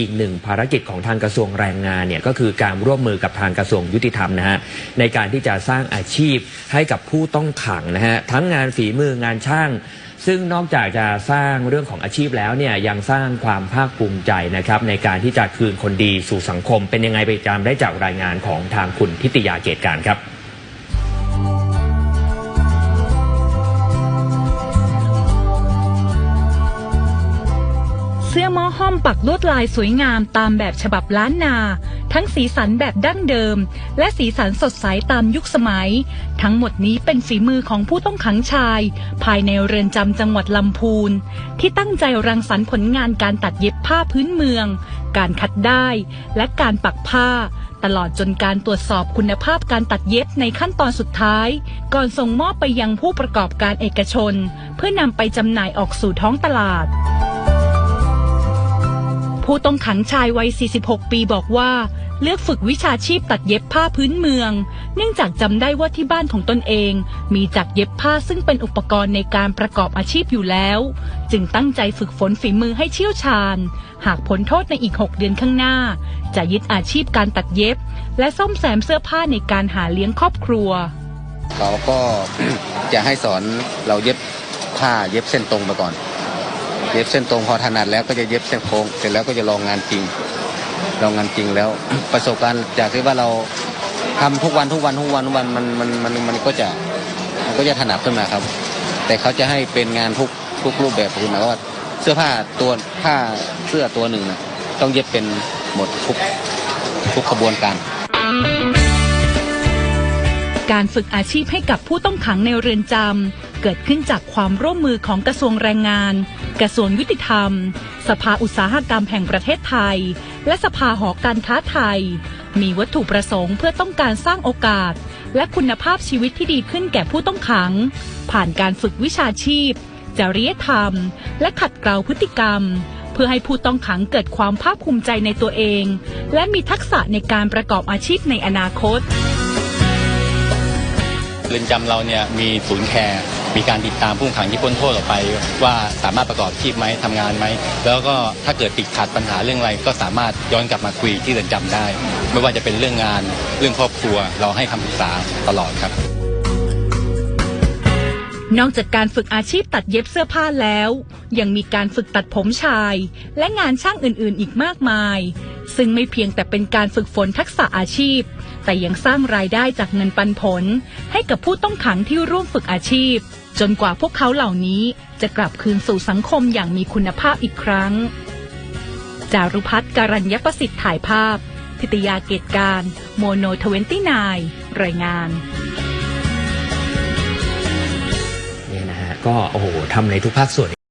อีกหนึ่งภารกิจของทางกระทรวงแรงงานเนี่ยก็คือการร่วมมือกับทางกระทรวงยุติธรรมนะฮะในการที่จะสร้างอาชีพให้กับผู้ต้องขังนะฮะทั้งงานฝีมืองานช่าง ซึ่งนอกจากจะสร้างเรื่องของอาชีพแล้วเนี่ยยังสร้างความภาคภูมิใจนะครับในการที่จะคืนคนดีสู่สังคม เป็นยังไงไปจำได้จากรายงานของทางคุณทิตยาเกตการครับ ม้มปักลวดลายสวยงามตามแบบฉบับล้านนา ทั้งสีสันแบบดั้งเดิม และสีสันสดใสตามยุคสมัย ทั้งหมดนี้เป็นฝีมือของผู้ต้องขังชาย ภายในเรือนจำจังหวัดลำพูน ที่ตั้งใจรังสรรค์ผลงานการตัดเย็บผ้าพื้นเมือง การคัดได้และการปักผ้าตลอดจนการตรวจสอบคุณภาพการตัดเย็บในขั้นตอนสุดท้าย ก่อนส่งมอบไปยังผู้ประกอบการเอกชน เพื่อนำไปจำหน่ายออกสู่ท้องตลาด ผู้ต้องขังชายวัย 46 ปีบอกว่า เลือกฝึกวิชาชีพตัดเย็บผ้าพื้นเมือง เนื่องจากจำได้ว่าที่บ้านของตนเอง มีจักรเย็บผ้าซึ่งเป็นอุปกรณ์ในการประกอบอาชีพอยู่แล้ว จึงตั้งใจฝึกฝนฝีมือให้เชี่ยวชาญ หากพ้นโทษในอีก 6 เดือนข้างหน้า จะยึดอาชีพการตัดเย็บ และซ่อมแซมเสื้อผ้าในการหาเลี้ยงครอบครัว เขาก็จะให้สอนเราเย็บผ้าเย็บเส้นตรงไปก่อน เย็บเส้นตรงพอถนัดแล้วก็จะเย็บเส้นโค้งเสร็จแล้วก็จะลองงานจริง ลองงานจริงแล้ว ประสบการณ์จากที่ว่าเราทำทุกวันทุกวันทุกวันทุกวันมันมันมันมันก็จะมันก็จะถนัดขึ้นมาครับ แต่เขาจะให้เป็นงานทุกทุกรูปแบบคือหมายว่าเสื้อผ้าตัวผ้าเสื้อตัวหนึ่งนะต้องเย็บเป็นหมดทุกทุกขบวนการ การฝึกอาชีพให้กับผู้ต้องขังในเรือนจำ เกิดขึ้นจากความร่วมมือของกระทรวงแรงงาน กระทรวงยุติธรรม สภาอุตสาหกรรมแห่งประเทศไทย และสภาหอการค้าไทย มีวัตถุประสงค์เพื่อต้องการสร้างโอกาส และคุณภาพชีวิตที่ดีขึ้นแก่ผู้ต้องขัง ผ่านการฝึกวิชาชีพ จริยธรรม และขัดเกลาพฤติกรรม เพื่อให้ผู้ต้องขังเกิดความภาคภูมิใจในตัวเอง และมีทักษะในการประกอบอาชีพในอนาคตเรือนจำเราเนี่ยมีศูนย์แคร์ มีการติดตามผู้ขังที่พ้นโทษออกไป ว่าสามารถประกอบอาชีพไหมทำงานไหม แล้วก็ถ้าเกิดติดขัดปัญหาเรื่องอะไร ก็สามารถย้อนกลับมาคุยที่เรือนจำได้ ไม่ว่าจะเป็นเรื่องงานเรื่องครอบครัวเราให้คำปรึกษาตลอดครับนอกจากการฝึกอาชีพตัดเย็บเสื้อผ้าแล้ว ยังมีการฝึกตัดผมชาย และงานช่างอื่นๆ อีกมากมาย ซึ่งไม่เพียงแต่เป็นการฝึกฝนทักษะอาชีพ แต่ยังสร้างรายได้จากเงินปันผล ให้กับผู้ต้องขังที่ร่วมฝึกอาชีพ จนกว่าพวกเขาเหล่านี้จะกลับคืนสู่สังคมอย่างมีคุณภาพอีกครั้ง จารุพัฒน์การัญญประสิทธิ์ถ่ายภาพทิตยาเกตการ โมโนทเวนตี้นรายงานเนี่ยนะฮะก็โอ้โหทำในทุกภาคส่วน